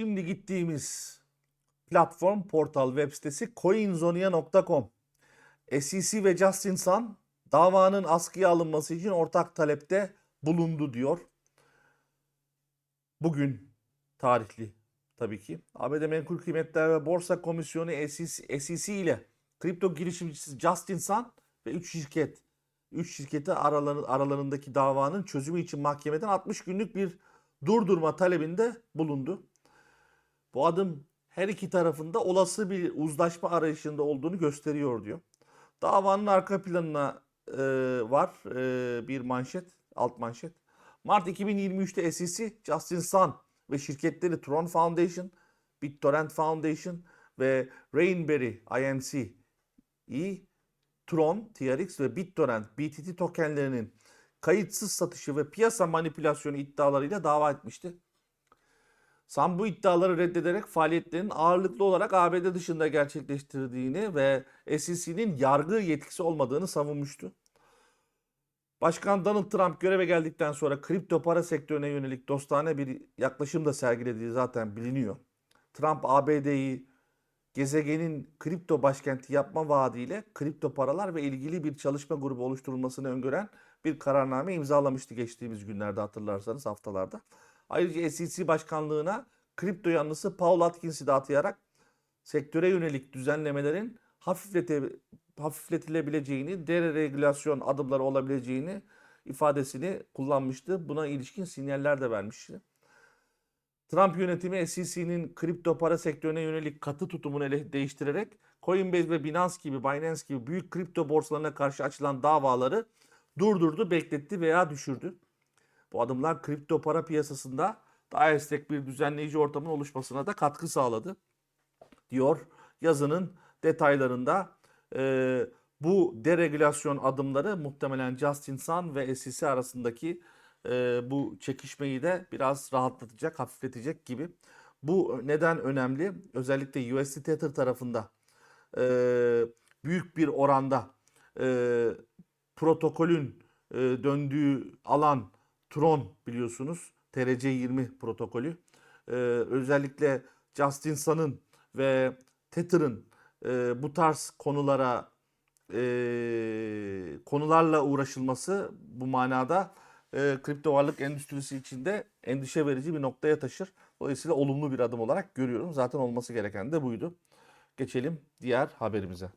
Şimdi gittiğimiz platform, portal, web sitesi coinzonia.com. SEC ve Justin Sun davanın askıya alınması için ortak talepte bulundu diyor. Bugün tarihli tabii ki. ABD Menkul Kıymetler ve Borsa Komisyonu SEC, SEC ile kripto girişimcisi Justin Sun ve 3 şirket 3 şirketi araları, aralarındaki davanın çözümü için mahkemeden 60 günlük bir durdurma talebinde bulundu. Bu adım her iki tarafında olası bir uzlaşma arayışında olduğunu gösteriyor diyor. Davanın arka planına e, var e, bir manşet, alt manşet. Mart 2023'te SEC, Justin Sun ve şirketleri Tron Foundation, BitTorrent Foundation ve Rainberry INC, Tron, TRX ve BitTorrent, BTT tokenlerinin kayıtsız satışı ve piyasa manipülasyonu iddialarıyla dava etmişti. Sam bu iddiaları reddederek faaliyetlerin ağırlıklı olarak ABD dışında gerçekleştirdiğini ve SEC'nin yargı yetkisi olmadığını savunmuştu. Başkan Donald Trump göreve geldikten sonra kripto para sektörüne yönelik dostane bir yaklaşım da sergilediği zaten biliniyor. Trump ABD'yi gezegenin kripto başkenti yapma vaadiyle kripto paralar ve ilgili bir çalışma grubu oluşturulmasını öngören bir kararname imzalamıştı geçtiğimiz günlerde hatırlarsanız haftalarda. Ayrıca SEC başkanlığına kripto yanlısı Paul Atkins'i de atayarak sektöre yönelik düzenlemelerin hafiflete, hafifletilebileceğini, deregülasyon adımları olabileceğini ifadesini kullanmıştı. Buna ilişkin sinyaller de vermişti. Trump yönetimi SEC'nin kripto para sektörüne yönelik katı tutumunu ele değiştirerek Coinbase ve Binance gibi, Binance gibi büyük kripto borsalarına karşı açılan davaları durdurdu, bekletti veya düşürdü. Bu adımlar kripto para piyasasında daha esnek bir düzenleyici ortamın oluşmasına da katkı sağladı. Diyor yazının detaylarında e, bu deregülasyon adımları muhtemelen Justin Sun ve SEC arasındaki e, bu çekişmeyi de biraz rahatlatacak, hafifletecek gibi. Bu neden önemli? Özellikle USD Tether tarafında e, büyük bir oranda e, protokolün e, döndüğü alan Tron biliyorsunuz. TRC20 protokolü. E, özellikle Justin Sun'ın ve Tether'ın e, bu tarz konulara e, konularla uğraşılması bu manada e, kripto varlık endüstrisi içinde endişe verici bir noktaya taşır. Dolayısıyla olumlu bir adım olarak görüyorum. Zaten olması gereken de buydu. Geçelim diğer haberimize.